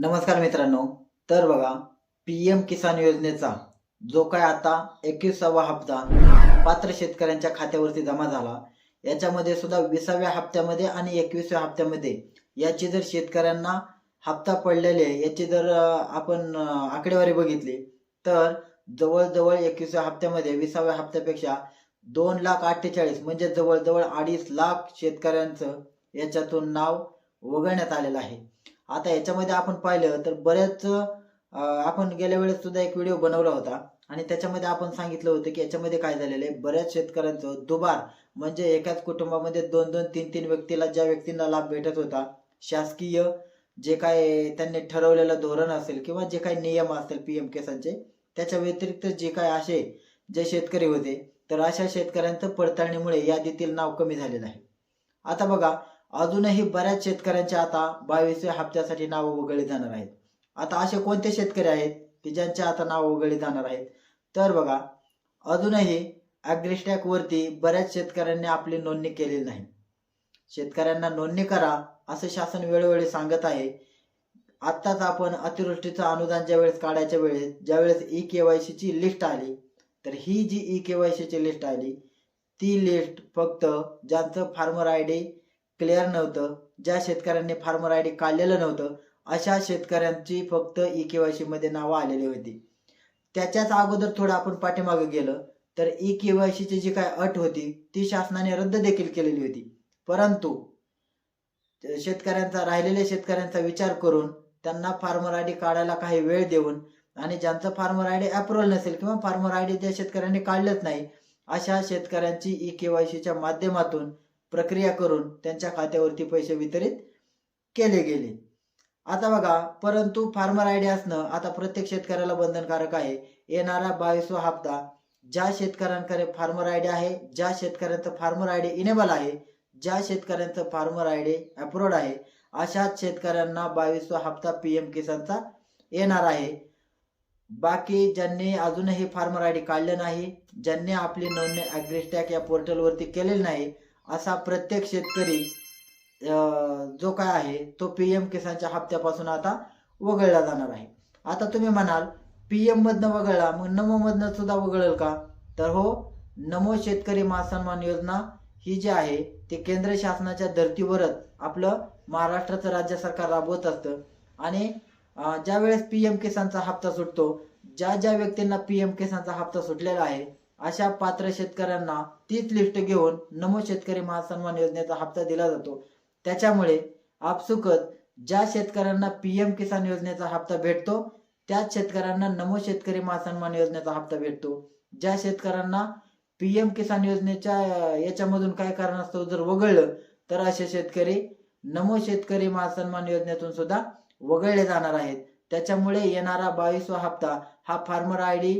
नमस्कार मित्रांनो. तर बघा पी एम किसान योजनेचा जो काय आता एकविसावा हप्ता पात्र शेतकऱ्यांच्या खात्यावरती जमा झाला याच्यामध्ये सुद्धा विसाव्या हप्त्यामध्ये आणि एकवीसव्या हप्त्यामध्ये याची जर शेतकऱ्यांना हप्ता पडलेले याची जर आपण आकडेवारी बघितली तर जवळजवळ एकवीसव्या हप्त्यामध्ये विसाव्या हप्त्यापेक्षा दोन लाख अठ्ठेचाळीस म्हणजे जवळजवळ अडीच लाख शेतकऱ्यांचं याच्यातून नाव वगळण्यात आलेलं आहे. आता याच्यामध्ये आपण पाहिलं तर बऱ्याच आपण गेल्या वेळेस सुद्धा एक व्हिडिओ बनवला होता. आणि त्याच्यामध्ये आपण सांगितलं होतं की याच्यामध्ये काय झालेलं आहे? बऱ्याच शेतकऱ्यांचं दुबार म्हणजे एकाच कुटुंबामध्ये दोन दोन तीन तीन व्यक्तीला ज्या व्यक्तींना लाभ भेटत होता शासकीय जे काय त्यांनी ठरवलेलं धोरण असेल किंवा जे काही नियम असतील पी एम केसांचे त्याच्या व्यतिरिक्त जे काय असे जे शेतकरी होते तर अशा शेतकऱ्यांचं पडताळणीमुळे यादीतील नाव कमी झालेलं आहे. आता बघा अजूनही बऱ्याच शेतकऱ्यांचे आता बावीसव्या हप्त्यासाठी नावं वगळली जाणार आहेत. आता असे कोणते शेतकरी आहेत की ज्यांचे आता नावं वगळली जाणार आहेत? तर बघा अजूनही ॲग्रिस्टॅक वरती बऱ्याच शेतकऱ्यांनी आपली नोंदणी केलेली नाही. शेतकऱ्यांना नोंदणी करा असं शासन वेळोवेळी सांगत आहे. आत्ताच आपण अतिवृष्टीचं अनुदान ज्यावेळेस काढायच्या वेळेस ज्यावेळेस ई के वाय सीची लिस्ट आली तर ही जी ई के वाय सीची लिस्ट आली ती लिस्ट फक्त ज्यांचं फार्मर आय डी क्लिअर नव्हतं. ज्या शेतकऱ्यांनी फार्मर आय डी काढलेलं नव्हतं अशा शेतकऱ्यांची फक्त ई के वायमध्ये नावं आलेली होती. त्याच्याच अगोदर थोडं आपण पाठीमागे गेलं तर ई के वाय ची जी काय अट होती ती शासनाने रद्द देखील केलेली होती. परंतु शेतकऱ्यांचा राहिलेल्या शेतकऱ्यांचा विचार करून त्यांना फार्मर आय डी काढायला काही वेळ देऊन आणि ज्यांचं फार्मर आय डी अप्रुव्हल नसेल किंवा फार्मर आय डी ज्या शेतकऱ्यांनी काढलंच नाही अशा शेतकऱ्यांची ई के वाय सीच्या माध्यमातून प्रक्रिया करून त्यांच्या खात्यावरती पैसे वितरित केले गेले. आता बघा परंतु फार्मर आय डी असणं आता प्रत्येक शेतकऱ्याला बंधनकारक आहे. येणारा बावीसवा हप्ता ज्या शेतकऱ्यांकडे फार्मर आय डी आहे ज्या शेतकऱ्यांचं फार्मर आय डी इनेबल आहे ज्या शेतकऱ्यांचं फार्मर आय डी अप्रूव्ड आहे अशाच शेतकऱ्यांना बावीसवा हप्ता पी एम किसानचा येणार आहे. बाकी ज्यांनी अजूनही फार्मर आय डी काढलं नाही ज्यांनी आपली नोंदणी ॲग्रिस्टॅक या पोर्टलवरती केलेली नाही असा प्रत्येक शेतकरी जो काय आहे तो पी एम किसानच्या हप्त्यापासून आता वगळला जाणार आहे. आता तुम्ही म्हणाल पी एम मधनं वगळला मग नमोमधनं सुद्धा वगळेल का? तर हो नमो शेतकरी महासन्मान योजना ही जी आहे ती केंद्र शासनाच्या धर्तीवरच आपलं महाराष्ट्राचं राज्य सरकार राबवत असतं. आणि ज्यावेळेस ज्या वेळेस पी एम किसानचा हप्ता सुटतो ज्या ज्या व्यक्तींना पी एम किसानचा हप्ता सुटलेला आहे अशा पात्र शेतकऱ्यांना तीच लिस्ट घेऊन नमो शेतकरी महासन्मान योजनेचा हप्ता दिला जातो. त्याच्यामुळे आपसुकत ज्या शेतकऱ्यांना पी एम किसान योजनेचा हप्ता भेटतो त्याच शेतकऱ्यांना नमो शेतकरी महासन्मान योजनेचा हप्ता भेटतो. ज्या शेतकऱ्यांना पी एम किसान योजनेच्या याच्यामधून काय कारणास्तव जर वगळलं तर असे शेतकरी नमो शेतकरी महासन्मान योजनेतून सुद्धा वगळले जाणार आहेत. त्याच्यामुळे येणारा बावीसवा हप्ता हा फार्मर आय डी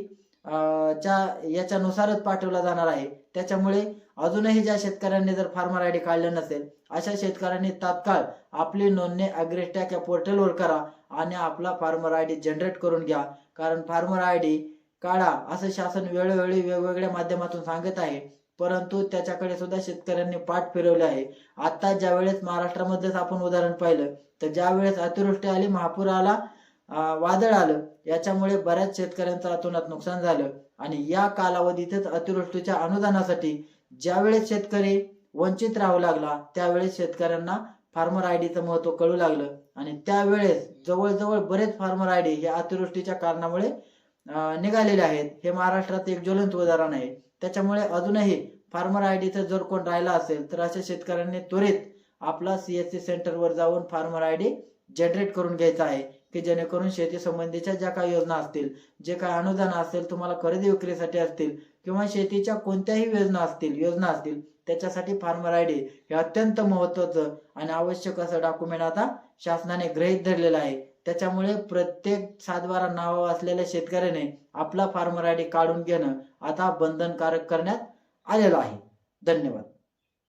च्या याच्यानुसारच पाठवला जाणार आहे. त्याच्यामुळे अजूनही ज्या शेतकऱ्यांनी जर फार्मर आय डी काढलं नसेल अशा शेतकऱ्यांनी तात्काळ आपली नोंदणी अग्रेस्टॅक या पोर्टलवर करा आणि आपला फार्मर आय डी जनरेट करून घ्या. कारण फार्मर आय डी काढा असं शासन वेळोवेळी वेगवेगळ्या माध्यमातून सांगत आहे. परंतु त्याच्याकडे सुद्धा शेतकऱ्यांनी पाठ फिरवले आहे. आता ज्या वेळेस महाराष्ट्रामध्येच आपण उदाहरण पाहिलं तर ज्या वेळेस अतिवृष्टी आली महापूर आला वादळ आलं याच्यामुळे बऱ्याच शेतकऱ्यांचं अतोनात नुकसान झालं. आणि या कालावधीतच अतिवृष्टीच्या अनुदानासाठी ज्यावेळेस शेतकरी वंचित राहू लागला त्यावेळेस शेतकऱ्यांना फार्मर आय डीचं महत्त्व कळू लागलं. आणि त्यावेळेस जवळजवळ बरेच फार्मर आय डी हे अतिवृष्टीच्या कारणामुळे निघालेले आहेत. हे महाराष्ट्रात एक ज्वलंत उदाहरण आहे. त्याच्यामुळे अजूनही फार्मर आय डीचं जर कोण राहिला असेल तर अशा शेतकऱ्यांनी त्वरित आपला सीएससी सेंटरवर जाऊन फार्मर आय डी जनरेट करून घ्यायचा आहे की जेणेकरून शेती संबंधीच्या ज्या काही योजना असतील जे काही अनुदान असेल तुम्हाला खरेदी विक्रीसाठी असतील किंवा शेतीच्या कोणत्याही योजना असतील योजना असतील त्याच्यासाठी फार्मर आय डी हे अत्यंत महत्वाचं आणि आवश्यक असं डॉक्युमेंट आता शासनाने गृहीत धरलेलं आहे. त्याच्यामुळे प्रत्येक सातबारा नाव असलेल्या शेतकऱ्याने आपला फार्मर आय डी काढून घेणं आता बंधनकारक करण्यात आलेलं आहे. धन्यवाद.